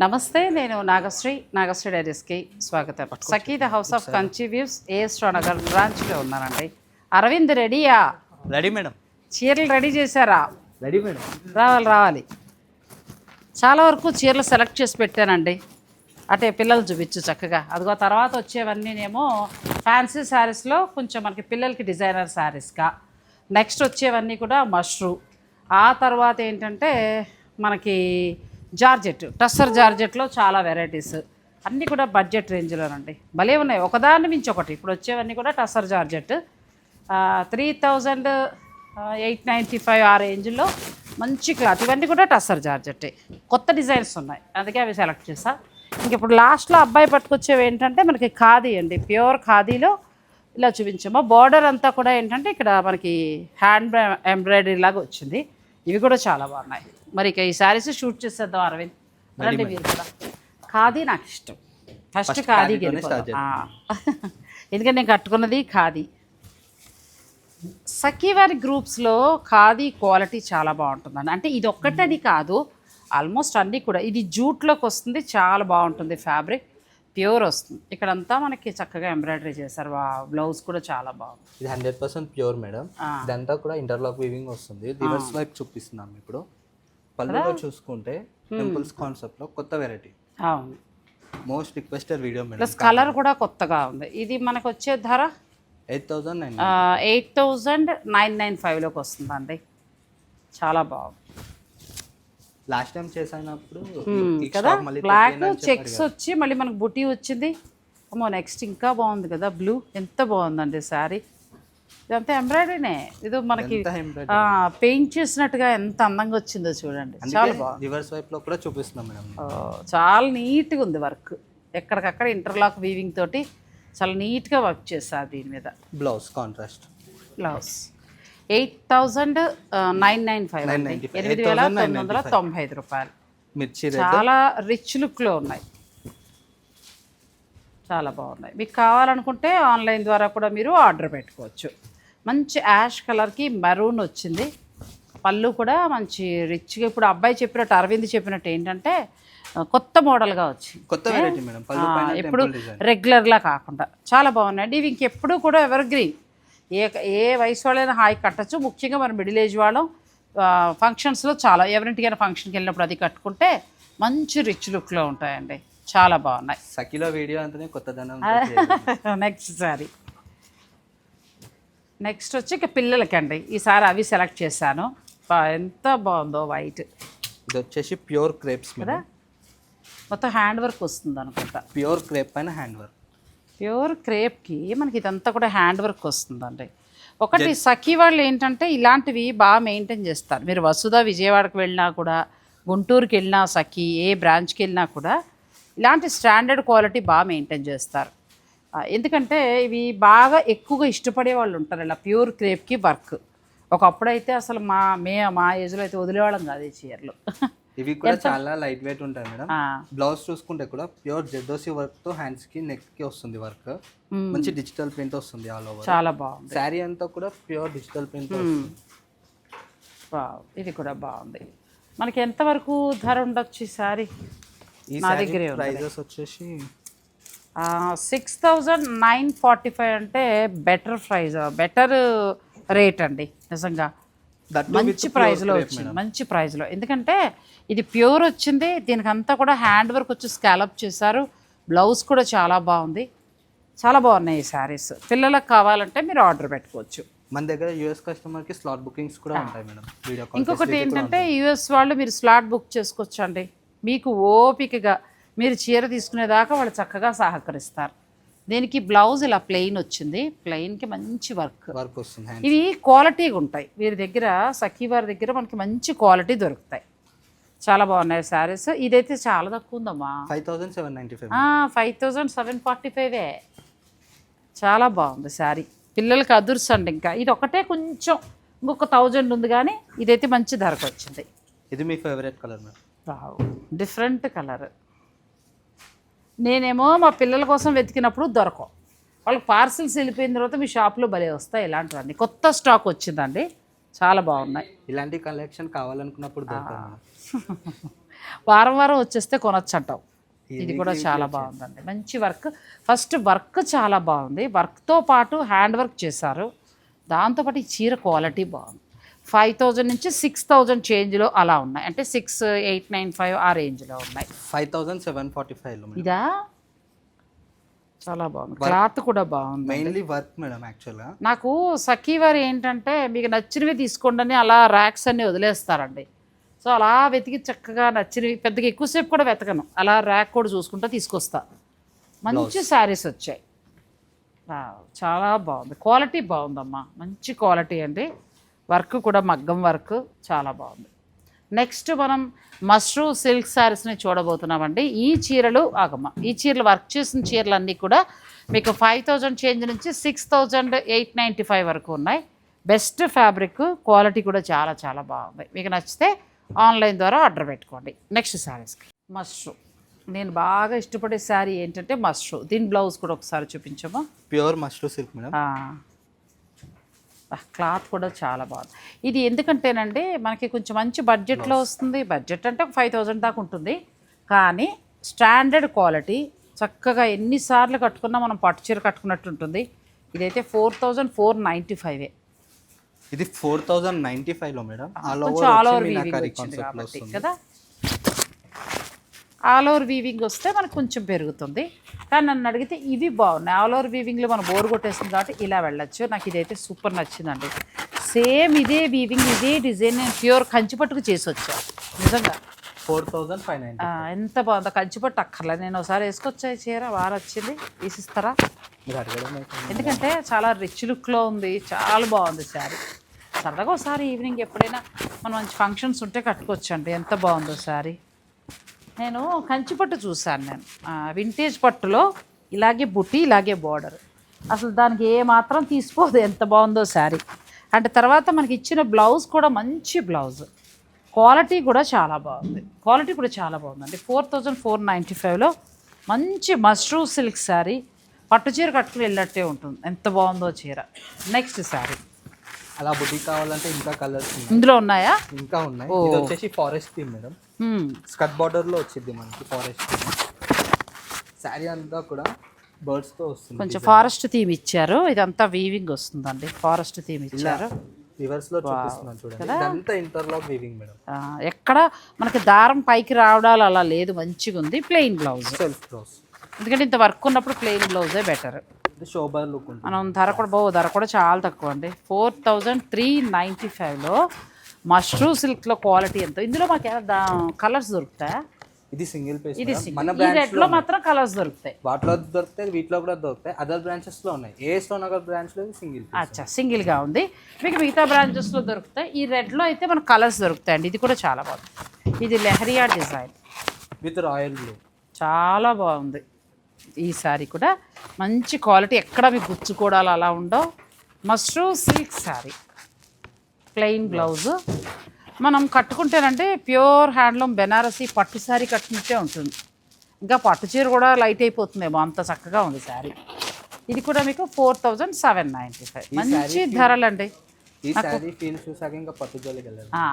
నమస్తే నేను నాగశ్రీ నాగశ్రీ డైరీస్కి స్వాగతం. Sakhi the house of Kanchi views A S Rao Nagar బ్రాంచ్లో ఉన్నానండి అరవింద్ రెడీయా? Ready madam. చీరలు రెడీ చేశారా? Ready madam. రావాలి రావాలి. చాలా వరకు చీరలు సెలెక్ట్ చేసి పెట్టానండి. అంటే పిల్లలు చూపించు చక్కగా. అదిగో తర్వాత వచ్చేవన్నీనేమో ఫ్యాన్సీ శారీస్లో కొంచెం మనకి పిల్లలకి డిజైనర్ శారీస్గా. నెక్స్ట్ వచ్చేవన్నీ కూడా మష్రూ. ఆ తర్వాత ఏంటంటే మనకి జార్జెట్ టస్సర్ జార్జెట్లో చాలా వెరైటీస్. అన్నీ కూడా బడ్జెట్ రేంజ్లోనండి. భలే ఉన్నాయి. ఒకదాన్ని మించి ఒకటి. ఇప్పుడు వచ్చేవన్నీ కూడా tussar georgette. Three thousand eight ninety five ఆ రేంజ్లో మంచి క్లాత్. ఇవన్నీ కూడా టస్సర్ జార్జెట్టే. కొత్త డిజైన్స్ ఉన్నాయి. అందుకే అవి సెలెక్ట్ చేసా ఇంక ఇప్పుడు లాస్ట్లో అబ్బాయి పట్టుకొచ్చేవి ఏంటంటే మనకి ఖాదీ అండి. ప్యూర్ ఖాదీలో ఇలా చూపించాము. బార్డర్ అంతా కూడా ఏంటంటే ఇక్కడ మనకి హ్యాండ్ ఎంబ్రాయిడరీ లాగా వచ్చింది. ఇవి కూడా చాలా బాగున్నాయి. మరి ఇక ఈ శారీస్ షూట్ చేసేద్దాం అరవింద్. రండి మీరు. కూడా. ఖాదీ నాకు ఇష్టం. ఫస్ట్. ఆ. ఎందుకంటే నేను కట్టుకున్నది ఖాదీ. సఖీవారి గ్రూప్స్లో ఖాదీ క్వాలిటీ చాలా బాగుంటుందండి. అంటే ఇది ఒక్కటని కాదు ఆల్మోస్ట్ అన్నీ కూడా. ఇది జూట్లోకి వస్తుంది చాలా బాగుంటుంది ఫ్యాబ్రిక్. ప్యూర్ వస్తుంది. ఇక్కడంతా మనకి చక్కగా ఎంబ్రాయిడరీ చేశారు. బ్లౌజ్ కూడా చాలా బాగుంది. ఇది హండ్రెడ్ పర్సెంట్ ప్యూర్ మేడం. ఇదంతా కూడా ఇంటర్లాక్ వీవింగ్ వస్తుంది. రివర్స్ వైపు చూపిస్తున్నాం ఇప్పుడు. పళ్ళులో చూసుకుంటే టెంపుల్స్ కాన్సెప్ట్లో కొత్త వెరైటీ. అవును. Most requested video plus colour కూడా కొత్తగా ఉంది. ఇది మనకు వచ్చే ధర? Eight thousand nine eight thousand nine nine ఫైవ్లోకి వస్తుందండి. చాలా బాగుంది. లాస్ట్ టైం చేసినప్పుడు కదా? బ్లాక్ చెక్స్ వచ్చి మళ్ళీ మనకు బుటీ వచ్చింది. అమ్మో నెక్స్ట్ ఇంకా బాగుంది కదా? బ్లూ ఎంత బాగుందండి శారీ. ఇదంతా ఎంబ్రాయిడరీనే ఇది మనకి. పెయింట్ చేసినట్టుగా ఎంత అందంగా వచ్చిందో చూడండి. చాలా బాగుంది రివర్స్ వైపు లో కూడా చూపిస్తున్నాం మేడం. చాలా నీట్గా ఉంది వర్క్ ఎక్కడికక్కడ ఇంటర్లాక్ వీవింగ్ తోటి చాలా నీట్గా వర్క్ చేస్తారు దీని మీద. Blouse contrast blouse eight thousand nine nine five 995. ఎనిమిది వేల తొమ్మిది వందల తొంభై ఐదు రూపాయలు. మిర్చి చాలా రిచ్ లుక్లో ఉన్నాయి. చాలా బాగున్నాయి. మీకు కావాలనుకుంటే ఆన్లైన్ ద్వారా కూడా మీరు ఆర్డర్ పెట్టుకోవచ్చు. మంచి యాష్ కలర్కి మెరూన్ వచ్చింది. పళ్ళు కూడా మంచి రిచ్గా ఇప్పుడు అబ్బాయి చెప్పినట్టు అరవింద్ చెప్పినట్టు ఏంటంటే కొత్త మోడల్గా వచ్చింది. కొత్త వెరైటీ మేడం. డిజైన్ రెగ్యులర్లా కాకుండా. చాలా బాగున్నాయండి. ఇవి ఇంకెప్పుడు కూడా ఎవర్ గ్రీన్ ఏ ఏ వయసు వాళ్ళైనా హాయి కట్టచ్చు. ముఖ్యంగా మన మిడిల్ ఏజ్ వాళ్ళం ఫంక్షన్స్లో చాలా ఎవరింటికైనా ఫంక్షన్కి వెళ్ళినప్పుడు అది కట్టుకుంటే మంచి రిచ్ లుక్లో ఉంటాయండి. చాలా బాగున్నాయి. సఖిలో వీడియో అంటేనే కొత్తదనం నెక్స్ట్ సారీ. నెక్స్ట్ వచ్చి ఇక పిల్లలకండి. ఈసారి అవి సెలెక్ట్ చేశాను. బా, ఎంత బాగుందో వైట్ ఇది వచ్చేసి ప్యూర్ క్రేప్స్ మేడం. మొత్తం హ్యాండ్ వర్క్ వస్తుంది అనుకుంటా. ప్యూర్ క్రేప్ పైన హ్యాండ్ వర్క్ ప్యూర్ క్రేప్కి మనకి ఇదంతా కూడా హ్యాండ్ వర్క్ వస్తుందండి. ఒకటి సఖీ వాళ్ళు ఏంటంటే ఇలాంటివి బాగా మెయింటైన్ చేస్తారు. మీరు వసుధ విజయవాడకు వెళ్ళినా కూడా గుంటూరుకి వెళ్ళినా సఖీ ఏ బ్రాంచ్కి వెళ్ళినా కూడా ఇలాంటి స్టాండర్డ్ క్వాలిటీ బాగా మెయింటైన్ చేస్తారు. ఎందుకంటే ఇవి బాగా ఎక్కువగా ఇష్టపడే వాళ్ళు ఉంటారు ఇలా ప్యూర్ క్రేప్కి వర్క్. ఒకప్పుడైతే అసలు మా మే మా ఏజ్లో అయితే వదిలేవాళ్ళం కాదు ఈ చీరలు. ఇవి కూడా చాలా లైట్ వెయిట్ ఉంటాయి మేడం. బ్లౌజ్ చూసుకుంటే కూడా ప్యూర్ జెడ్డోసి వర్క్తో హ్యాండ్స్కి నెక్కి వస్తుంది వర్క్. మంచి డిజిటల్ ప్రింట్ వస్తుంది ఆల్ ఓవర్ చాలా బాగుంది. శారీ అంతా కూడా ప్యూర్ డిజిటల్ ప్రింట్ ఇది కూడా బాగుంది. మనకి ఎంతవరకు ధర ఉండొచ్చు ఈ సారీ ఈ నా శారీ దగ్గరే. ప్రైజెస్ వచ్చేసి six thousand nine forty five అంటే బెటర్ ప్రైజ్ బెటర్ రేట్ అండి నిజంగా. మంచి ప్రైస్లో వచ్చింది మంచి ప్రైస్లో ఎందుకంటే ఇది ప్యూర్ వచ్చింది దీనికి అంతా కూడా హ్యాండ్ వర్క్ వచ్చి స్కాలప్ చేశారు. బ్లౌజ్ కూడా చాలా బాగుంది. చాలా బాగున్నాయి ఈ శారీస్ పిల్లలకు కావాలంటే మీరు ఆర్డర్ పెట్టుకోవచ్చు. మన దగ్గర యూఎస్ కస్టమర్కి స్లాట్ బుకింగ్స్ కూడా ఉంటాయి మేడం వీడియో ఇంకొకటి ఏంటంటే యుఎస్ వాళ్ళు మీరు స్లాట్ బుక్ చేసుకోవచ్చు అండి మీకు ఓపికగా మీరు చీర తీసుకునేదాకా వాళ్ళు చక్కగా సహకరిస్తారు. దీనికి బ్లౌజ్ ఇలా ప్లెయిన్ వచ్చింది. ప్లెయిన్కి మంచి వర్క్ వర్క్ వస్తుంది ఇవి క్వాలిటీగా ఉంటాయి. వీరి దగ్గర సఖీ వారి దగ్గర మనకి మంచి క్వాలిటీ దొరుకుతాయి. చాలా బాగున్నాయి శారీస్ ఇదైతే చాలా తక్కువ ఉందమ్మా. Five thousand seven ninety five five thousand seven forty ఫైవే చాలా బాగుంది శారీ పిల్లలకి అదుర్స్ అండి ఇంకా. ఇది ఒకటే కొంచెం ఇంకొక థౌజండ్ ఉంది కానీ ఇదైతే మంచి ధరకు వచ్చింది. ఇది మీ favourite colour madam different colour నేనేమో మా పిల్లల కోసం వెతికినప్పుడు దొరకవు. వాళ్ళకి పార్సిల్స్ వెళ్ళిపోయిన తర్వాత మీ షాప్లో భలే వస్తాయి ఇలాంటివన్నీ. కొత్త స్టాక్ వచ్చిందండి. చాలా బాగున్నాయి. ఇలాంటి కలెక్షన్ కావాలనుకున్నప్పుడు వారం వారం వచ్చేస్తే కొనొచ్చు అంటాం ఇది కూడా చాలా బాగుందండి. మంచి వర్క్. ఫస్ట్ వర్క్ చాలా బాగుంది. వర్క్తో పాటు హ్యాండ్ వర్క్ చేశారు. దాంతోపాటు ఈ చీర క్వాలిటీ బాగుంది. ఫైవ్ థౌజండ్ నుంచి సిక్స్ థౌజండ్ చేంజ్లో అలా ఉన్నాయి. అంటే సిక్స్ ఎయిట్ నైన్ ఫైవ్ ఆ రేంజ్లో ఉన్నాయి. ఫైవ్ థౌసండ్ సెవెన్ ఫార్టీ ఫైవ్లో ఇదా? చాలా బాగుంది. క్లాత్ కూడా బాగుంది మెయిన్లీ వర్క్ మేడం యాక్చువల్గా నాకు సఖీ వారు ఏంటంటే మీకు నచ్చినవి తీసుకోండి అని అలా ర్యాక్స్ అన్ని వదిలేస్తారండి. సో అలా వెతికి చక్కగా నచ్చినవి పెద్దగా ఎక్కువసేపు కూడా వెతకను. అలా ర్యాక్ కూడా చూసుకుంటా తీసుకొస్తా. మంచి శారీస్ వచ్చాయి. చాలా బాగుంది. క్వాలిటీ బాగుందమ్మా. మంచి క్వాలిటీ అండి. వర్క్ కూడా మగ్గం వర్క్ చాలా బాగుంది. నెక్స్ట్ మనం మష్రూ సిల్క్ శారీస్ని చూడబోతున్నామండి. ఈ చీరలు ఆగమ్మ. ఈ చీరలు వర్క్ చేసిన చీరలు అన్నీ కూడా మీకు ఫైవ్ థౌజండ్ చేంజ్ నుంచి six thousand eight ninety five వరకు ఉన్నాయి. బెస్ట్ ఫ్యాబ్రిక్ క్వాలిటీ కూడా చాలా చాలా బాగుంది. మీకు నచ్చితే ఆన్లైన్ ద్వారా ఆర్డర్ పెట్టుకోండి. నెక్స్ట్ శారీస్కి. మష్రూ. నేను బాగా ఇష్టపడే శారీ ఏంటంటే మష్రూ. దీని బ్లౌజ్ కూడా ఒకసారి చూపించమా pure mashru silk madam. Cloth కూడా చాలా బాగుంది. ఇది ఎందుకంటేనండి మనకి కొంచెం మంచి బడ్జెట్లో వస్తుంది. బడ్జెట్ అంటే ఫైవ్ థౌజండ్ దాకా ఉంటుంది. కానీ స్టాండర్డ్ క్వాలిటీ చక్కగా ఎన్నిసార్లు కట్టుకున్నా మనం పట్టు చీర కట్టుకున్నట్టు ఉంటుంది. ఇదైతే ఫోర్ థౌజండ్ ఫోర్ నైంటీ ఫైవే. ఇది ఫోర్ థౌజండ్ నైంటీ ఫైవ్లో మేడం? ఆల్ ఓవర్ కదా? ఆల్ ఓవర్ వీవింగ్ వస్తే మనకు కొంచెం పెరుగుతుంది. కానీ నన్ను అడిగితే ఇవి బాగున్నాయి. ఆల్ ఓవర్ వీవింగ్లో మనం బోర్ కొట్టేస్తుంది కాబట్టి ఇలా వెళ్ళొచ్చు. నాకు ఇదైతే సూపర్ నచ్చిందండి. సేమ్ ఇదే వీవింగ్ ఇదే డిజైన్ నేను ప్యూర్ కంచిపట్టుకు చేసి వచ్చా. నిజంగా. ఫోర్ థౌజండ్ ఫైవ్ ఎంత బాగుందో. కంచిపట్టు అక్కర్లేదు నేను ఒకసారి వేసుకొచ్చా చీర? వారు వచ్చింది తీసిస్తారా ఎందుకంటే చాలా రిచ్ లుక్లో ఉంది. చాలా బాగుంది శారీ. సరదాగా ఒకసారి ఈవినింగ్ ఎప్పుడైనా మనం మంచి ఫంక్షన్స్ ఉంటే కట్టుకోవచ్చు అండి ఎంత బాగుందో శారీ. నేను కంచిపట్టు చూశాను నేను. వింటేజ్ పట్టులో ఇలాగే బుట్టి ఇలాగే బార్డర్ అసలు దానికి ఏ మాత్రం తీసిపోదు ఎంత బాగుందో శారీ. అంటే తర్వాత మనకి ఇచ్చిన బ్లౌజ్ కూడా మంచి బ్లౌజ్ క్వాలిటీ కూడా చాలా బాగుంది. క్వాలిటీ కూడా చాలా బాగుందండి. ఫోర్ థౌజండ్ ఫోర్ నైంటీ ఫైవ్లో మంచి మష్రూ సిల్క్ శారీ. పట్టు చీర కట్టుకుని వెళ్ళినట్టే ఉంటుంది. ఎంత బాగుందో చీర. నెక్స్ట్ శారీ. అలా బుటీక్ కావాలంటే ఇంకా కలర్స్ ఇందులో ఉన్నాయా? ఇంకా ఉన్నాయి. ఇది వచ్చేసి ఫారెస్ట్ థీమ్ మేడం. స్కట్ బార్డర్లో వచ్చింది మనకి ఫారెస్ట్ శారీ అంతా కూడా బర్డ్స్తో వస్తుంది కొంచెం ఫారెస్ట్ థీమ్ ఇచ్చారు. ఇదంతా వీవింగ్ వస్తుందండి. ఫారెస్ట్ థీమ్ ఇచ్చారు. రివర్స్లో చూపిస్తున్నాను చూడండి. ఇదంతా ఇంటర్లాక్ వీవింగ్ మేడం ఆ, ఎక్కడ మనకి దారం పైకి రావడాలు అలా లేదు. మంచిగా ఉంది. ప్లెయిన్ బ్లౌజ్ సెల్ఫ్ క్లోజ్ ఎందుకంటే ఇంత వర్క్ ఉన్నప్పుడు ప్లెయిన్ బ్లౌజే బెటర్ శోభా లుక్ మనం ధర కూడా బాగు ధర కూడా చాలా తక్కువ అండి. ఫోర్ థౌజండ్ త్రీ నైంటీ ఫైవ్లో మష్రూ సిల్క్లో క్వాలిటీ ఎంత. ఇందులో మాకు కలర్స్ దొరుకుతాయా? ఇది సింగిల్ పీస్ ఇది మన బ్రాంచ్ రేట్లో మాత్రం కలర్స్ దొరుకుతాయి. వాటిలో దొరుకుతాయి వీటిలో కూడా దొరుకుతాయి. అదర్ బ్రాంచెస్లో ఉన్నాయి. ఏ స్టోన్ నగర్ బ్రాంచ్లో సింగిల్ అచ్చా సింగిల్గా ఉంది. మీకు మిగతా బ్రాంచెస్లో దొరుకుతాయి. ఈ రెడ్లో అయితే మనకు కలర్స్ దొరుకుతాయండి. ఇది కూడా చాలా బాగుంది. ఇది leheriya design. With royal blue. చాలా బాగుంది. ఈ శారీ కూడా మంచి క్వాలిటీ ఎక్కడ మీకు గుచ్చుకోవడాలు అలా ఉండవు. Mashru silk sari plain blouse. మనం కట్టుకుంటేనంటే ప్యూర్ హ్యాండ్లూమ్ బెనారసీ పట్టు శారీ కట్టుకుంటే ఉంటుంది. ఇంకా పట్టు చీర కూడా లైట్ అయిపోతుందేమో అంత చక్కగా ఉంది శారీ ఇది కూడా మీకు four thousand seven ninety five. మంచి ధరలండి.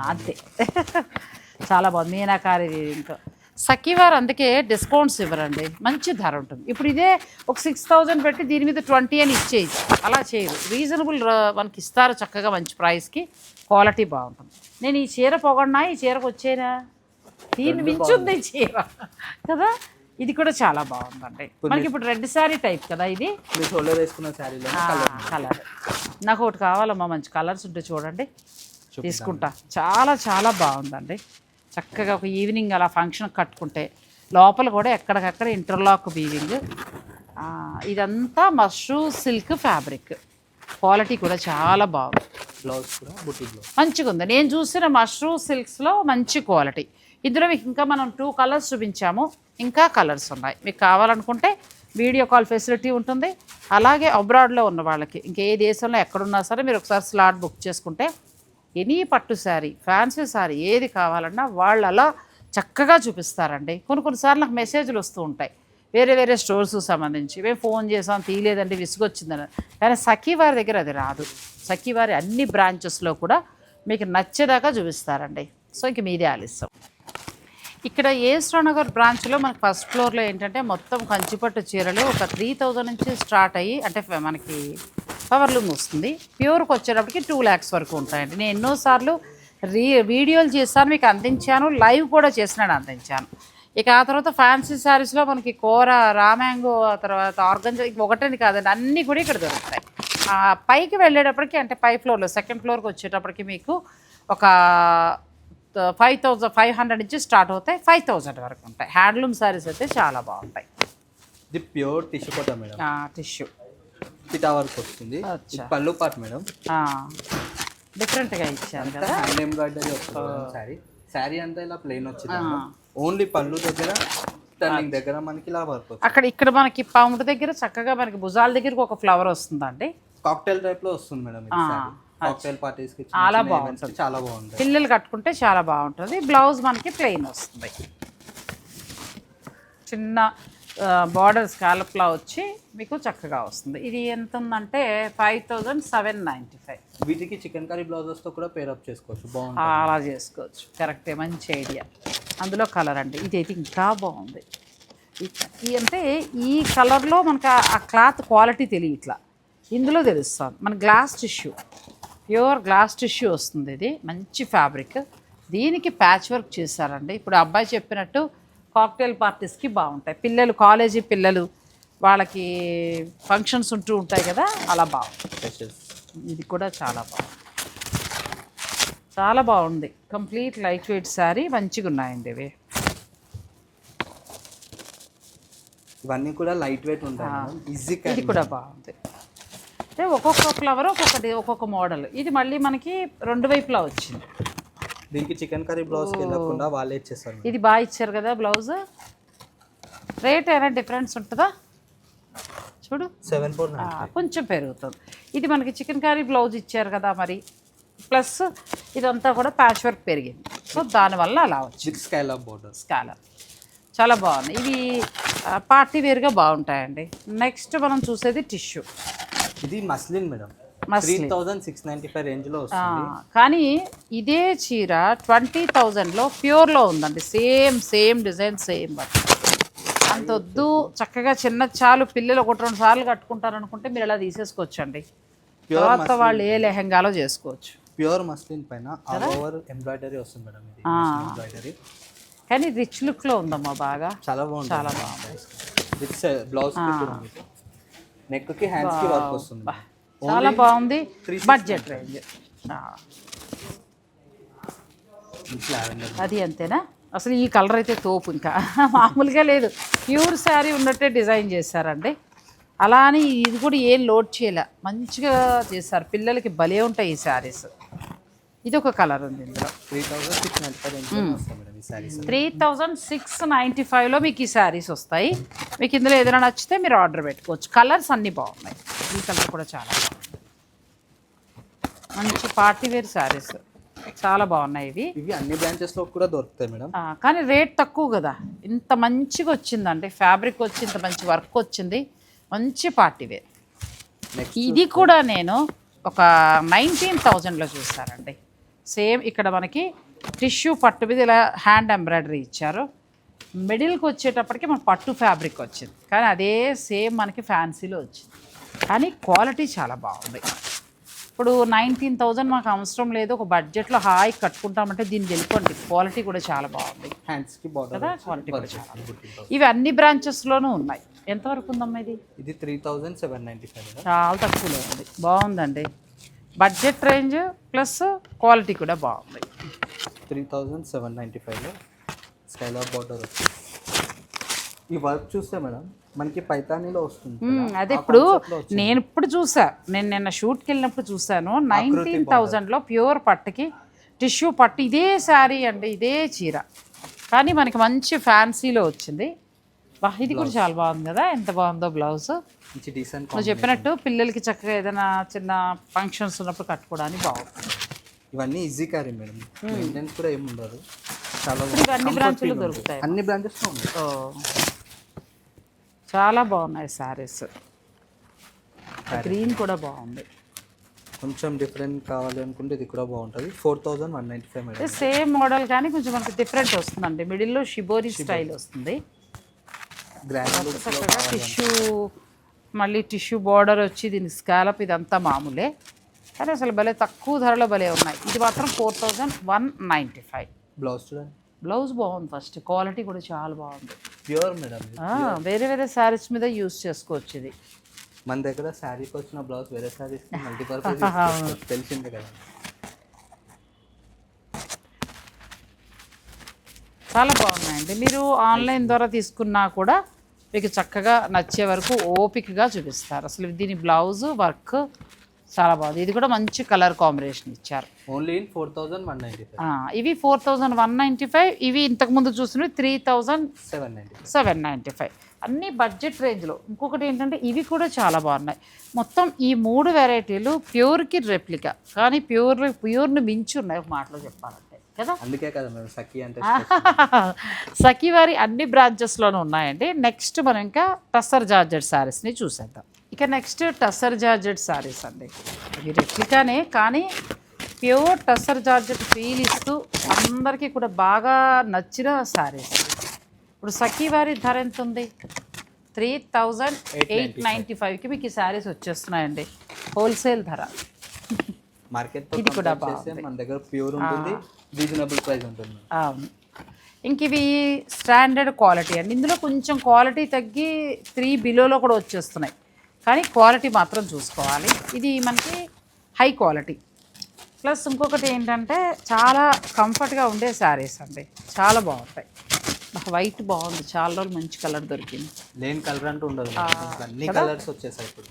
అంతే. చాలా బాగుంది. మీనాకారి ఇంకా సఖీవారు అందుకే డిస్కౌంట్స్ ఇవ్వరండి. మంచి ధర ఉంటుంది. ఇప్పుడు ఇదే ఒక సిక్స్ థౌజండ్ పెట్టి దీని మీద ట్వంటీ అని ఇచ్చేయచ్చు. అలా చేయరు. రీజనబుల్ మనకి ఇస్తారు చక్కగా మంచి ప్రైస్కి క్వాలిటీ బాగుంటుంది. నేను ఈ చీర పొగడినా? ఈ చీరకు వచ్చేనా? దీన్ని మించుంది ఈ చీర. కదా? ఇది కూడా చాలా బాగుందండి. మనకి ఇప్పుడు రెడ్ శారీ టైప్ కదా ఇది? షోల్డర్ వేసుకున్న శారీలో కలర్ నాకు ఒకటి కావాలమ్మా మంచి కలర్స్ ఉంటే చూడండి. తీసుకుంటా. చాలా చాలా బాగుందండి. చక్కగా ఒక ఈవినింగ్ అలా ఫంక్షన్ కట్టుకుంటే లోపల కూడా ఎక్కడికక్కడ ఇంటర్లాక్ వీవింగ్ ఇదంతా మష్రూ సిల్క్ ఫ్యాబ్రిక్ క్వాలిటీ కూడా చాలా బాగుంది. బ్లౌజ్ కూడా మంచిగా ఉంది. నేను చూసిన మష్రూ సిల్క్స్లో మంచి క్వాలిటీ ఇందులో మీకు ఇంకా మనం టూ కలర్స్ చూపించాము. ఇంకా కలర్స్ ఉన్నాయి. మీకు కావాలనుకుంటే వీడియో కాల్ ఫెసిలిటీ ఉంటుంది. అలాగే అబ్రాడ్లో ఉన్న వాళ్ళకి ఇంకా ఏ దేశంలో ఎక్కడున్నా సరే మీరు ఒకసారి స్లాట్ బుక్ చేసుకుంటే ఎనీ పట్టు శారీ ఫ్యాన్సీ శారీ ఏది కావాలన్నా వాళ్ళు అలా చక్కగా చూపిస్తారండి. కొన్ని కొన్నిసార్లు నాకు మెసేజ్లు వస్తూ ఉంటాయి. వేరే వేరే స్టోర్స్కి సంబంధించి. మేము ఫోన్ చేసాం తీయలేదండి విసుగొచ్చిందని. కానీ సఖీ వారి దగ్గర అది రాదు. సఖీ వారి అన్ని బ్రాంచెస్లో కూడా మీకు నచ్చేదాకా చూపిస్తారండి. సో ఇంక మీదే ఆలస్యం. ఇక్కడ ఏ నగర్ బ్రాంచ్లో మనకి ఫస్ట్ ఫ్లోర్లో ఏంటంటే మొత్తం కంచిపట్టు చీరలు ఒక త్రీ థౌజండ్ నుంచి స్టార్ట్ అయ్యి అంటే మనకి పవర్ లూమ్ వస్తుంది ప్యూర్కి వచ్చేటప్పటికి టూ ల్యాక్స్ వరకు ఉంటాయండి. నేను ఎన్నోసార్లు రీ వీడియోలు చేస్తాను మీకు అందించాను లైవ్ కూడా చేసినాడు అందించాను. ఇక ఆ తర్వాత ఫ్యాన్సీ శారీస్లో మనకి కూర రామ్యాంగో ఆ తర్వాత ఆర్గంజ ఒకటని కాదండి అన్నీ కూడా ఇక్కడ దొరుకుతాయి. పైకి వెళ్ళేటప్పటికి అంటే పై ఫ్లోర్లో సెకండ్ ఫ్లోర్కి వచ్చేటప్పటికి మీకు ఒక ఫైవ్ థౌజండ్ ఫైవ్ హండ్రెడ్ నుంచి స్టార్ట్ అవుతాయి ఫైవ్ థౌజండ్ వరకు ఉంటాయి. హ్యాండ్లూమ్ శారీస్ అయితే చాలా బాగుంటాయి. ఇది pure tissue Kota madam. Tissue. పిటా work వస్తుంది. ఇది పళ్ళు పాట్ మేడం. డిఫరెంట్గా ఇచ్చాను అంతా కదా. హ్యాండ్ ఎంబ్రాయిడరీ వస్తుంది శారీ శారీ అంతా ఇలా ప్లెయిన్ వచ్చింది ఓన్లీ పళ్ళు దగ్గర టర్నింగ్ దగ్గర మనకి ఇలా వర్క్ వస్తుంది. అక్కడ ఇక్కడ మనకి పౌండ్ దగ్గర చక్కగా మనకి భుజాల దగ్గరకు ఒక ఫ్లవర్ వస్తుందండి కాక్టైల్ టైప్లో వస్తుంది మేడం ఇది శారీ కాక్టైల్ పార్టీస్కి చాలా కి చాలా బాగుంటుంది పిల్లలు కట్టుకుంటే చాలా బాగుంటుంది. బ్లౌజ్ మనకి ప్లెయిన్ వస్తుంది. చిన్న బార్డర్ స్కాలప్లా వచ్చి మీకు చక్కగా వస్తుంది. ఇది ఎంత ఉందంటే five thousand seven ninety five. వీటికి చికెన్ కర్రీ బ్లౌజెస్తో కూడా పేరప్ చేసుకోవచ్చు. బాగుంటుంది. అలా చేసుకోవచ్చు. కరెక్టే మంచి ఐడియా అందులో కలర్ అండి. ఇది అయితే ఇంకా బాగుంది. అంటే ఈ కలర్లో మనకు ఆ- ఆ క్లాత్ క్వాలిటీ తెలియట్లా ఇందులో తెలుస్తుంది. మన glass tissue pure glass tissue వస్తుంది ఇది. మంచి ఫ్యాబ్రిక్ దీనికి ప్యాచ్ వర్క్ చేశారండి. ఇప్పుడు అబ్బాయి చెప్పినట్టు కాక్టైల్ పార్టీస్కి బాగుంటాయి. పిల్లలు కాలేజీ పిల్లలు వాళ్ళకి ఫంక్షన్స్ ఉంటూ ఉంటాయి కదా అలా బాగుంటుంది. ఇది కూడా చాలా బాగుంది. చాలా బాగుంది. కంప్లీట్ లైట్ వెయిట్ శారీ మంచిగా ఉన్నాయండి ఇవి. ఇవన్నీ కూడా లైట్ వెయిట్ ఉంటాయి ఇది కూడా బాగుంది. అంటే ఒక్కొక్క ఫ్లవర్ ఒక్కొక్కటి ఒక్కొక్క మోడల్. ఇది మళ్ళీ మనకి రెండు వైపులా వచ్చింది. దీనికి చికెన్ కర్రీ బ్లౌజ్ వెళ్ళకుండా వాళ్ళే ఇచ్చేస్తారు ఇది బాగా ఇచ్చారు కదా బ్లౌజ్. రేట్ ఏమైనా డిఫరెన్స్ ఉంటుందా? చూడు. సెవెన్ ఫోర్ కొంచెం పెరుగుతుంది. ఇది మనకి చికెన్ కర్రీ బ్లౌజ్ ఇచ్చారు కదా మరి. ప్లస్ ఇదంతా కూడా ప్యాచ్ వర్క్ పెరిగింది. సో దానివల్ల అలా వచ్చింది. With scale of border scholar చాలా బాగున్నాయి ఇవి పార్టీ వేర్గా బాగుంటాయండి. నెక్స్ట్ మనం చూసేది టిష్యూ ఇది muslin madam three thousand six ninety five రేంజ్లో ఆ, వస్తుంది. కానీ ఇదే చీర ట్వంటీ థౌజండ్లో ప్యూర్లో ఉందండి. Same same design same but అంత వద్దు. చక్కగా చిన్న చాలు పిల్లలు ఒకటి రెండు సార్లు కట్టుకుంటారు అనుకుంటే మీరు ఇలా తీసేసుకోవచ్చండి. ప్యూర్ తర్వాత వాళ్ళు ఏ లెహంగాలో చేసుకోవచ్చు. ప్యూర్ మస్లిన్ పైన ఆల్ ఓవర్ ఎంబ్రాయిడరీ వస్తుంది మేడం ఇది. ఎంబ్రాయిడరీ. కానీ రిచ్ లుక్లో ఉందమ్మా బాగా. చాలా బాగుంటుంది చాలా బాగుంది. విత్ బ్లౌజ్ నెక్కి హ్యాండ్స్కి వర్క్ వస్తుంది. చాలా బాగుంది. బడ్జెట్ రేంజ్ అది అంతేనా? అసలు ఈ కలర్ అయితే తోపు ఇంకా. మామూలుగా లేదు. ప్యూర్ శారీ ఉన్నట్టే డిజైన్ చేశారండి. అలా అని ఇది కూడా ఏం లోడ్ చేయలే. మంచిగా చేశారు. పిల్లలకి భలే ఉంటాయి ఈ శారీస్. ఇది ఒక కలర్ ఉంది ఇందులో. త్రీ థౌజండ్ సిక్స్ నైంటీ ఫైవ్లో మీకు ఈ శారీస్ వస్తాయి. మీకు ఇందులో ఏదైనా నచ్చితే మీరు ఆర్డర్ పెట్టుకోవచ్చు. కలర్స్ అన్నీ బాగున్నాయి. ఈ కలర్ కూడా చాలా మంచి పార్టీ వేర్ శారీస్. చాలా బాగున్నాయి ఇవి. ఇవి అన్ని బ్రాంచెస్లో కూడా దొరుకుతాయి మేడం. కానీ రేట్ తక్కువ కదా. ఇంత మంచిగా వచ్చిందండి. ఫ్యాబ్రిక్ వచ్చి ఇంత మంచి వర్క్ వచ్చింది. మంచి పార్టీ వేర్. ఇది కూడా నేను ఒక నైన్టీన్ థౌజండ్లో చూసానండి సేమ్ ఇక్కడ మనకి టిష్యూ పట్టు మీద ఇలా హ్యాండ్ ఎంబ్రాయిడరీ ఇచ్చారు. మిడిల్కి వచ్చేటప్పటికి మన పట్టు ఫ్యాబ్రిక్ వచ్చింది. కానీ అదే సేమ్ మనకి ఫ్యాన్సీలో వచ్చింది. కానీ క్వాలిటీ చాలా బాగుంది. ఇప్పుడు నైన్టీన్ థౌజండ్ మాకు అవసరం లేదు. ఒక బడ్జెట్లో హాయి కట్టుకుంటామంటే దీన్ని వెళ్ళిపోండి. క్వాలిటీ కూడా చాలా బాగుంది. హ్యాండ్స్కి బార్డర్ కదా క్వాలిటీ కూడా చాలా ఇవి అన్ని బ్రాంచెస్లోనూ ఉన్నాయి. ఎంతవరకు ఉందమ్మా ఇది? ఇది three thousand seven ninety five చాలా తక్కువలో ఉంది. బాగుందండి. బడ్జెట్ రేంజ్ ప్లస్ క్వాలిటీ కూడా బాగుంది. త్రీ థౌజండ్ సెవెన్ నైంటీ ఫైవ్లో స్కైల్ ఆఫ్ బార్డర్ వచ్చింది. ఈ వర్క్ చూస్తే మేడం మనకి పైతానీలో వస్తుంది అదే ఇప్పుడు నేను ఇప్పుడు చూసా నేను నిన్న షూట్కి వెళ్ళినప్పుడు చూసాను. నైన్టీన్ థౌజండ్లో ప్యూర్ పట్టుకి టిష్యూ పట్టు ఇదే శారీ అండి ఇదే చీర. కానీ మనకి మంచి ఫ్యాన్సీలో వచ్చింది. బా ఇది కూడా చాలా బాగుంది కదా? ఎంత బాగుందో బ్లౌజ్ నువ్వు చెప్పినట్టు పిల్లలకి చక్కగా ఏదైనా చిన్న ఫంక్షన్స్ ఉన్నప్పుడు కట్టుకోవడానికి బాగుంటుంది ఇవన్నీ ఈజీ క్యారీ మేడం మెయింటెనెన్స్ కూడా ఏమి ఉండదు. చాలా అన్ని బ్రాంచ్లో. దొరుకుతాయి. అన్ని బ్రాంచెస్లో ఓ. చాలా బాగున్నాయి శారీస్ గ్రీన్ కూడా బాగుంది. కొంచెం డిఫరెంట్ కావాలి అనుకుంటే ఇది కూడా బాగుంటుంది. Four thousand one ninety five same model కానీ కొంచెం మనకి డిఫరెంట్ వస్తుందండి. మిడిల్లో షిబోరి స్టైల్ వస్తుంది. చక్కగా టిష్యూ మళ్ళీ టిష్యూ బార్డర్ వచ్చి దీని స్కాలప్ ఇదంతా మామూలే. కానీ అసలు భలే తక్కువ ధరలో భలే ఉన్నాయి. ఇది మాత్రం four thousand one ninety five blouse blouse బాగుంది ఫస్ట్ క్వాలిటీ కూడా చాలా బాగుంది. ప్యూర్ మేడం వేరే వేరే శారీస్ మీద యూస్ చేసుకోవచ్చు ఇది. మన దగ్గర శారీకి వచ్చిన బ్లౌజ్ వేరే శారీస్ మల్టీపర్పస్ తెలిసిందే కదా. చాలా బాగున్నాయండి. మీరు ఆన్లైన్ ద్వారా తీసుకున్నా కూడా మీకు చక్కగా నచ్చే వరకు ఓపికగా చూపిస్తారు. అసలు దీని బ్లౌజ్ వర్క్ చాలా బాగుంది. ఇది కూడా మంచి కలర్ కాంబినేషన్ ఇచ్చారు. Only in four thousand one ninety ఇవి four thousand one ninety five ఇవి ఇంతకుముందు చూసినవి three thousand seven ninety seven ninety five. అన్ని బడ్జెట్ రేంజ్లో. ఇంకొకటి ఏంటంటే ఇవి కూడా చాలా బాగున్నాయి. మొత్తం ఈ మూడు వెరైటీలు ప్యూర్కి రెప్లికా. కానీ ప్యూర్ ప్యూర్ని మించి ఉన్నాయి. ఒక మాటలో చెప్పాలంటే. కదా? అందుకే కదా మేడం సఖీ అంటే సఖీవారి అన్ని బ్రాంచెస్లోనూ ఉన్నాయండి. నెక్స్ట్ మనం ఇంకా టస్సర్ జార్జెట్ శారీస్ని చూసేద్దాం. ఇక నెక్స్ట్ టస్సర్ జార్జెట్ శారీస్ అండి. ఇవి రెప్లికానే కానీ ప్యూర్ టస్సర్ జార్జెట్ ఫీల్ ఇస్తూ అందరికీ కూడా బాగా నచ్చిన శారీస్ ఇప్పుడు సఖీవారి ధర ఎంత ఉంది? త్రీ థౌజండ్ ఎయిట్ నైంటీ ఫైవ్కి మీకు ఈ శారీస్ వచ్చేస్తున్నాయండి. హోల్సేల్ ధర. మార్కెట్ ఇది కూడా చేస్తే మన దగ్గర ప్యూర్ ఉంటుంది. రీజనబుల్ ప్రైస్ ఉంటుంది. అవును. ఇంక ఇవి స్టాండర్డ్ క్వాలిటీ అండి. ఇందులో కొంచెం క్వాలిటీ తగ్గి త్రీ బిలోలో కూడా వచ్చేస్తున్నాయి. కానీ క్వాలిటీ మాత్రం చూసుకోవాలి. ఇది మనకి హై క్వాలిటీ. ప్లస్ ఇంకొకటి ఏంటంటే చాలా కంఫర్ట్గా ఉండే శారీస్ అండి. చాలా బాగుంటాయి. నాకు వైట్ బాగుంది. చాలా రోజులు మంచి కలర్ దొరికింది. లేని కలర్ అంటూ ఉండదు అన్ని కలర్స్ వచ్చేసాయి ఇప్పుడు.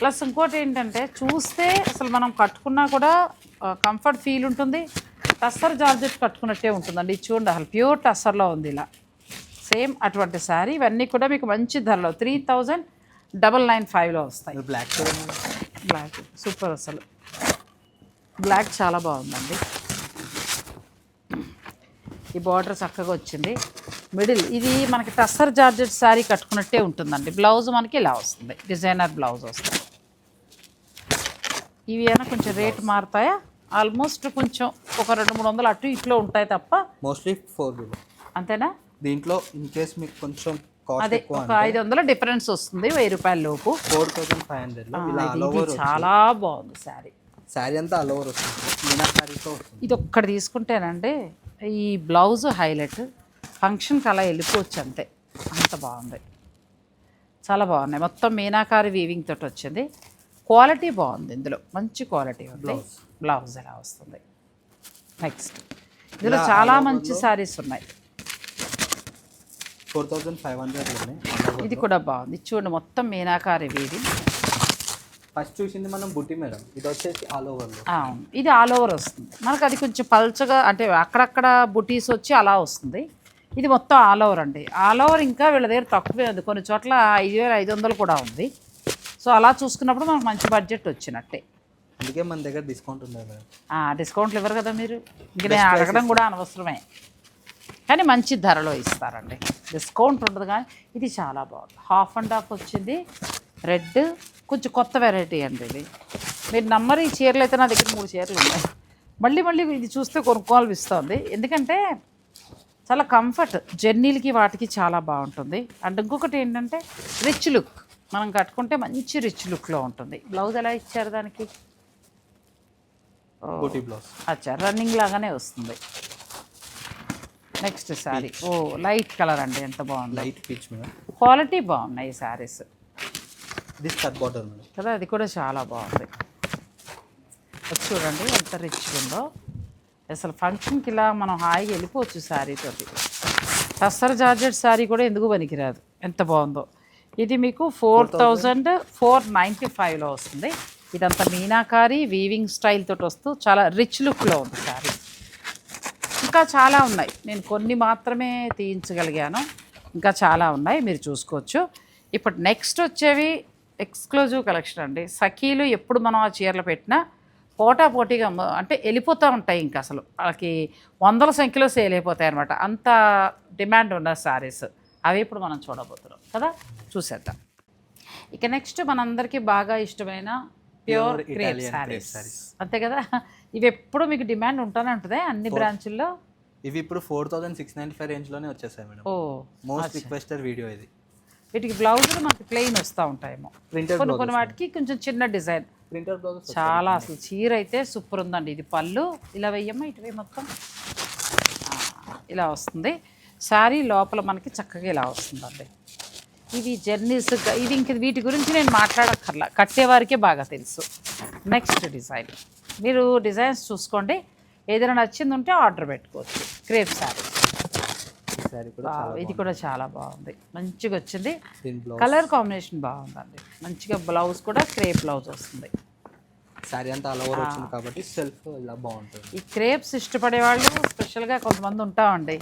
ప్లస్ ఇంకోటి ఏంటంటే చూస్తే అసలు మనం కట్టుకున్నా కూడా కంఫర్ట్ ఫీల్ ఉంటుంది. టస్సర్ జార్జెట్ కట్టుకున్నట్టే ఉంటుందండి. ఇది చూడండి అసలు ప్యూర్ టస్సర్లో ఉంది ఇలా. సేమ్ అటువంటి శారీ. ఇవన్నీ కూడా మీకు మంచి ధరలో త్రీ థౌజండ్ డబల్ నైన్ ఫైవ్లో వస్తాయి. Black black. సూపర్ అసలు. బ్లాక్ చాలా బాగుందండి. ఈ బార్డర్ చక్కగా వచ్చింది. మిడిల్. ఇది మనకి టస్సర్ జార్జెట్ శారీ కట్టుకున్నట్టే ఉంటుందండి. బ్లౌజ్ మనకి ఇలా వస్తుంది. డిజైనర్ బ్లౌజ్ వస్తుంది. ఇవి అయినా కొంచెం రేట్ మారుతాయా? ఆల్మోస్ట్ కొంచెం ఒక రెండు మూడు వందలు అటు ఇట్లో ఉంటాయి తప్ప మోస్ట్లీ ఫోర్ అంతేనా? దీంట్లో ఇన్ కేస్ మీకు కొంచెం అదే ఒక ఐదు వందల డిఫరెన్స్ వస్తుంది వెయ్యి రూపాయల లోపు. ఫోర్ థౌసండ్ ఫైవ్ ఓవర్ చాలా బాగుంది శారీ. శారీ అంతా ఆల్ ఓవర్ వస్తుంది. మీనా శారీతో వస్తుంది. ఇది ఒక్కటి తీసుకుంటేనండి ఈ బ్లౌజ్ హైలైట్ ఫంక్షన్కి అలా వెళ్ళిపోవచ్చు అంతే. అంత బాగుంది. చాలా బాగున్నాయి. మొత్తం మీనాకారి వీవింగ్ తోటి వచ్చింది. క్వాలిటీ బాగుంది ఇందులో. మంచి క్వాలిటీ ఉంది. బ్లౌజ్ ఎలా వస్తుంది? నెక్స్ట్ ఇందులో చాలా మంచి శారీస్ ఉన్నాయి. ఫోర్ థౌసండ్ ఫైవ్ హండ్రెడ్లోనే ఇది కూడా బాగుంది. చూడండి మొత్తం మీనాకారి వీవింగ్ ఫస్ట్ చూసింది మనం బుట్టి మేడం. ఇది వచ్చేసి ఆల్ ఓవర్లో. అవును. ఇది ఆల్ ఓవర్ వస్తుంది. మనకు అది కొంచెం పల్చగా అంటే అక్కడక్కడ బుటీస్ వచ్చి అలా వస్తుంది. ఇది మొత్తం ఆల్ ఓవర్ అండి. ఆల్ ఓవర్ ఇంకా వీళ్ళ దగ్గర తక్కువే ఉంది. కొన్ని చోట్ల ఐదు వేల ఐదు వందలు కూడా ఉంది. సో అలా చూసుకున్నప్పుడు మనకు మంచి బడ్జెట్ వచ్చినట్టే. అందుకే మన దగ్గర డిస్కౌంట్ ఉంది మేడం. ఆ, డిస్కౌంట్లు ఇవ్వరు కదా మీరు? ఇంక నేను అడగడం కూడా అనవసరమే. కానీ మంచి ధరలో ఇస్తారండి. డిస్కౌంట్ ఉండదు కానీ ఇది చాలా బాగుంది. హాఫ్ అండ్ హాఫ్ వచ్చింది. రెడ్ కొంచెం కొత్త వెరైటీ అండి ఇది. మీరు నమ్మరు ఈ చీరలు అయితే నా దగ్గర మూడు చీరలు ఉన్నాయి. మళ్ళీ మళ్ళీ ఇది చూస్తే కొనుక్కోవాలనిపిస్తుంది ఎందుకంటే చాలా కంఫర్ట్ జర్నీలకి వాటికి చాలా బాగుంటుంది. అండ్ ఇంకొకటి ఏంటంటే రిచ్ లుక్ మనం కట్టుకుంటే మంచి రిచ్ లుక్లో ఉంటుంది. బ్లౌజ్ ఎలా ఇచ్చారు దానికి? బ్లౌజ్. అచ్చా రన్నింగ్ లాగానే వస్తుంది. నెక్స్ట్ శారీ ఓ లైట్ కలర్ అండి ఎంత బాగుంది. లైట్ పీచ్ మేడం క్వాలిటీ బాగున్నాయి ఈ saris this cut border madam కదా అది కూడా చాలా బాగుంది. చూడండి ఎంత రిచ్గా ఉందో. అసలు ఫంక్షన్కి ఇలా మనం హాయిగా వెళ్ళిపోవచ్చు శారీ తోటి. టస్సర్ జార్జెట్ శారీ కూడా ఎందుకు పనికిరాదు? ఎంత బాగుందో. ఇది మీకు ఫోర్ థౌజండ్ ఫోర్ నైంటీ ఫైవ్లో వస్తుంది. ఇదంతా మీనాకారి వీవింగ్ స్టైల్ తోటి వస్తూ చాలా రిచ్ లుక్లో ఉంది శారీ. ఇంకా చాలా ఉన్నాయి. నేను కొన్ని మాత్రమే తీయించగలిగాను. ఇంకా చాలా ఉన్నాయి. మీరు చూసుకోవచ్చు. ఇప్పుడు నెక్స్ట్ వచ్చేవి ఎక్స్క్లూజివ్ కలెక్షన్ అండి. సఖీలు ఎప్పుడు మనం ఆ చీరలు పెట్టినా పోటా పోటీగా అంటే వెళ్ళిపోతూ ఉంటాయి ఇంకా అసలు. వాళ్ళకి వందల సంఖ్యలో సేల్ అయిపోతాయి అనమాట అంత డిమాండ్ ఉన్న శారీస్ అవి ఇప్పుడు మనం చూడబోతున్నాం. కదా? చూసేద్దాం. ఇక నెక్స్ట్ మనందరికీ బాగా ఇష్టమైన ప్యూర్ క్రేప్ sarees. అంతే కదా? ఇవి ఎప్పుడు మీకు డిమాండ్ ఉంటానే ఉంటుంది? అన్ని బ్రాంచుల్లో? ఇవి ఇప్పుడు four thousand six ninety five రేంజ్లోనే వచ్చేసాయి మేడం. ఓ మోస్ట్ రిక్వెస్టెడ్ వీడియో ఇది. వీటికి బ్లౌజులు మనకి ప్లెయిన్ వస్తూ ఉంటాయేమో. ప్రింటెడ్ కొన్ని కొన్ని వాటికి కొంచెం చిన్న డిజైన్. ప్రింటర్ బ్లౌజ్ చాలా అసలు చీర అయితే సూపర్ ఉందండి ఇది. పళ్ళు ఇలా వెయ్యమ్మా ఇటువే మొత్తం. ఇలా వస్తుంది. శారీ లోపల మనకి చక్కగా ఇలా వస్తుందండి. ఇవి జర్నీస్ ఇది ఇంక వీటి గురించి నేను మాట్లాడక్కర్లా. కట్టేవారికే బాగా తెలుసు. నెక్స్ట్ డిజైన్ మీరు డిజైన్స్ చూసుకోండి. ఏదైనా నచ్చింది ఉంటే ఆర్డర్ పెట్టుకోవచ్చు క్రేప్ శారీ ఇది కూడా చాలా బాగుంది. మంచిగా వచ్చింది కలర్ కాంబినేషన్ బాగుందండి. మంచిగా బ్లౌజ్ కూడా క్రేప్ బ్లౌజ్ వస్తుంది. శారీ అంతా ఓవర్ వచ్చింది కాబట్టి సెల్ఫ్ ఇలా బాగుంటుంది. ఈ క్రేప్స్ ఇష్టపడే వాళ్ళు స్పెషల్గా కొంతమంది ఉంటామండి.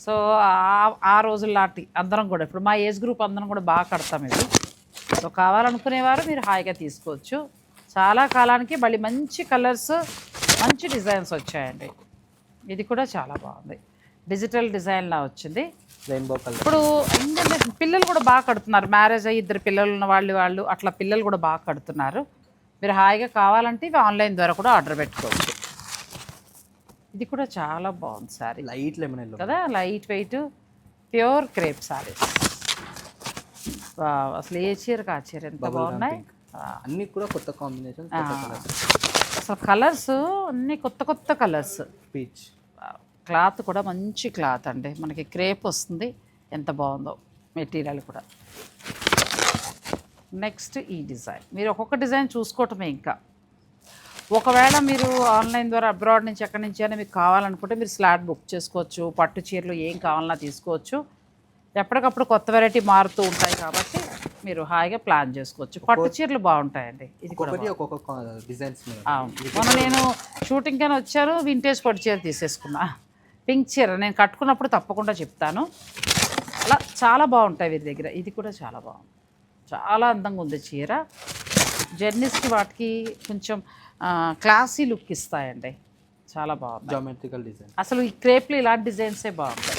సో ఆ- ఆ రోజుల లాంటి అందరం కూడా ఇప్పుడు మా ఏజ్ గ్రూప్ అందరం కూడా బాగా కడతాం ఇది సో కావాలనుకునేవారు మీరు హాయిగా తీసుకోవచ్చు. చాలా కాలానికి మళ్ళీ మంచి కలర్స్ మంచి డిజైన్స్ వచ్చాయండి. ఇది కూడా చాలా బాగుంది. డిజిటల్ డిజైన్లా వచ్చింది. రెయిన్బో కలర్ ఇప్పుడు పిల్లలు కూడా బాగా కడుతున్నారు. మ్యారేజ్ అయ్యి ఇద్దరు పిల్లలు ఉన్న వాళ్ళు వాళ్ళు అట్లా పిల్లలు కూడా బాగా కడుతున్నారు. మీరు హాయిగా కావాలంటే ఇవి ఆన్లైన్ ద్వారా కూడా ఆర్డర్ పెట్టుకోవచ్చు. ఇది కూడా చాలా బాగుంది సారీ. లైట్ లెమన్ ఎల్లో కదా light weight pure crepe sari. అసలు ఏ చీరకు ఆ చీర ఎంత బాగున్నాయి? అన్ని కూడా కొత్త కాంబినేషన్ అసలు కలర్స్ అన్ని కొత్త కొత్త కలర్స్ పీచ్ క్లాత్ కూడా మంచి క్లాత్ అండి. మనకి క్రేప్ వస్తుంది ఎంత బాగుందో మెటీరియల్ కూడా. నెక్స్ట్ ఈ డిజైన్. మీరు ఒక్కొక్క డిజైన్ చూసుకోవటమే ఇంకా. ఒకవేళ మీరు ఆన్లైన్ ద్వారా అబ్రాడ్ నుంచి ఎక్కడి నుంచి అయినా మీకు కావాలనుకుంటే మీరు స్లాట్ బుక్ చేసుకోవచ్చు పట్టు చీరలు ఏం కావాలన్నా తీసుకోవచ్చు. ఎప్పటికప్పుడు కొత్త వెరైటీ మారుతూ ఉంటాయి కాబట్టి మీరు హాయిగా ప్లాన్ చేసుకోవచ్చు. పట్టు చీరలు బాగుంటాయండి. ఇది కూడా డిజైన్స్. మొన్న నేను షూటింగ్ అని వచ్చాను వింటేజ్ పట్టు చీర తీసేసుకున్నా. పింక్ చీర. నేను కట్టుకున్నప్పుడు తప్పకుండా చెప్తాను. అలా చాలా బాగుంటాయి వీరి దగ్గర. ఇది కూడా చాలా బాగుంది చాలా అందంగా ఉంది చీర. జర్నీస్కి వాటికి కొంచెం క్లాసీ లుక్ ఇస్తాయండి. చాలా బాగుంది. జామెట్రికల్ డిజైన్ అసలు ఈ క్రేప్లు ఇలాంటి డిజైన్సే బాగుంటాయి.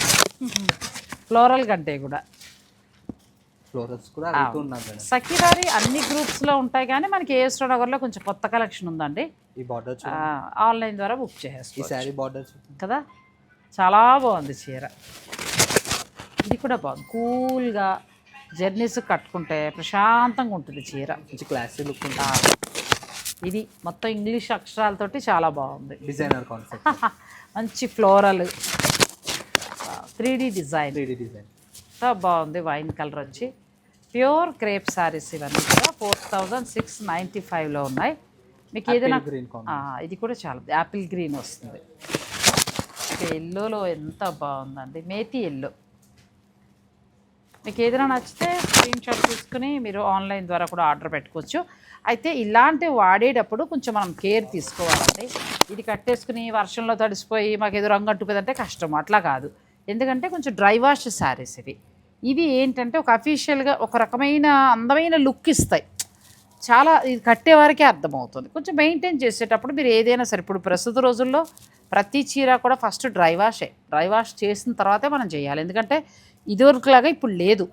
ఫ్లోరల్ కంటే కూడా. ఫ్లోరల్స్ కూడా సఖీవారి అన్ని గ్రూప్స్లో ఉంటాయి కానీ మనకి ఏఎస్టో నగర్లో కొంచెం కొత్త కలెక్షన్ ఉందండి. ఈ బార్డర్ ఆన్లైన్ ద్వారా బుక్ ఈ శారీ బార్డర్ కదా? చాలా బాగుంది చీర. ఇది కూడా బాగుంది. కూల్గా జర్నీస్ కట్టుకుంటే ప్రశాంతంగా ఉంటుంది చీర. మంచి క్లాసీ లుక్ ఉంటుంది. ఇది మొత్తం ఇంగ్లీష్ అక్షరాలతోటి చాలా బాగుంది. డిజైనర్ కాన్సెప్ట్ మంచి floral. Three D design. Three D design. ఎంత బాగుంది వైన్ కలర్ వచ్చి. ప్యూర్ క్రేప్ శారీస్ ఇవన్నీ కూడా ఫోర్ థౌజండ్ సిక్స్ నైంటీ ఫైవ్లో ఉన్నాయి. మీకు ఏదైనా ఇది కూడా చాలా యాపిల్ గ్రీన్ వస్తుంది. ఎల్లోలో ఎంత బాగుందండి. మేతి ఎల్లో మీకు ఏదైనా నచ్చితే స్క్రీన్ షాట్ తీసుకుని మీరు ఆన్లైన్ ద్వారా కూడా ఆర్డర్ పెట్టుకోవచ్చు. అయితే ఇలాంటివి వాడేటప్పుడు కొంచెం మనం కేర్ తీసుకోవాలండి. ఇది కట్టేసుకుని వర్షంలో తడిసిపోయి మాకు ఏదో రంగు అంటుకుందంటే కష్టం. అట్లా కాదు. ఎందుకంటే కొంచెం డ్రై వాష్ శారీస్ ఇవి. ఇవి ఏంటంటే ఒక అఫీషియల్గా ఒక రకమైన అందమైన లుక్ ఇస్తాయి. చాలా ఇది కట్టేవారికే అర్థమవుతుంది. కొంచెం మెయింటైన్ చేసేటప్పుడు మీరు ఏదైనా సరే ఇప్పుడు ప్రస్తుత రోజుల్లో ప్రతి చీర కూడా ఫస్ట్ డ్రై వాషే డ్రై వాష్ చేసిన తర్వాతే మనం చేయాలి. ఎందుకంటే ఇదివరకులాగా ఇప్పుడు లేదు.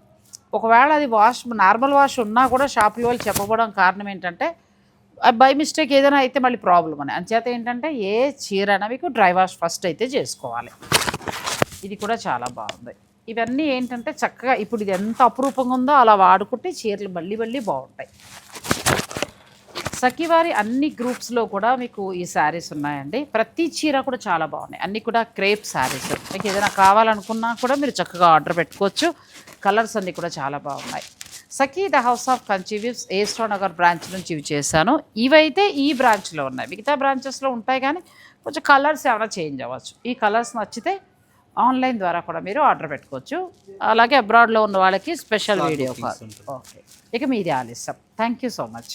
ఒకవేళ అది వాష్ నార్మల్ వాష్ ఉన్నా కూడా షాపుల వాళ్ళు చెప్పబడడం కారణం ఏంటంటే బై మిస్టేక్ ఏదైనా అయితే మళ్ళీ ప్రాబ్లం అని. అంచేత ఏంటంటే ఏ చీర అయినా మీకు డ్రై వాష్ ఫస్ట్ అయితే చేసుకోవాలి. ఇది కూడా చాలా బాగుంది. ఇవన్నీ ఏంటంటే చక్కగా ఇప్పుడు ఇది ఎంత అపురూపంగా ఉందో అలా వాడుకుంటే చీరలు మళ్ళీ మళ్ళీ బాగుంటాయి. సఖివారి అన్ని గ్రూప్స్లో కూడా మీకు ఈ శారీస్ ఉన్నాయండి. ప్రతి చీర కూడా చాలా బాగున్నాయి. అన్నీ కూడా క్రేప్ శారీస్ మీకు ఏదైనా కావాలనుకున్నా కూడా మీరు చక్కగా ఆర్డర్ పెట్టుకోవచ్చు. కలర్స్ అన్నీ కూడా చాలా బాగున్నాయి. సఖీ ద హౌస్ ఆఫ్ కన్చీవ్యూస్ ఏస్టో నగర్ బ్రాంచ్ నుంచి ఇవి చేశాను. ఇవైతే ఈ బ్రాంచ్లో ఉన్నాయి. మిగతా బ్రాంచెస్లో ఉంటాయి కానీ కొంచెం కలర్స్ ఏమైనా చేంజ్ అవ్వచ్చు. ఈ కలర్స్ నచ్చితే ఆన్లైన్ ద్వారా కూడా మీరు ఆర్డర్ పెట్టుకోవచ్చు. అలాగే అబ్రాడ్లో ఉన్న వాళ్ళకి స్పెషల్ వీడియో కాల్ ఓకే ఇక మీది ఆలస్యం. Thank you so much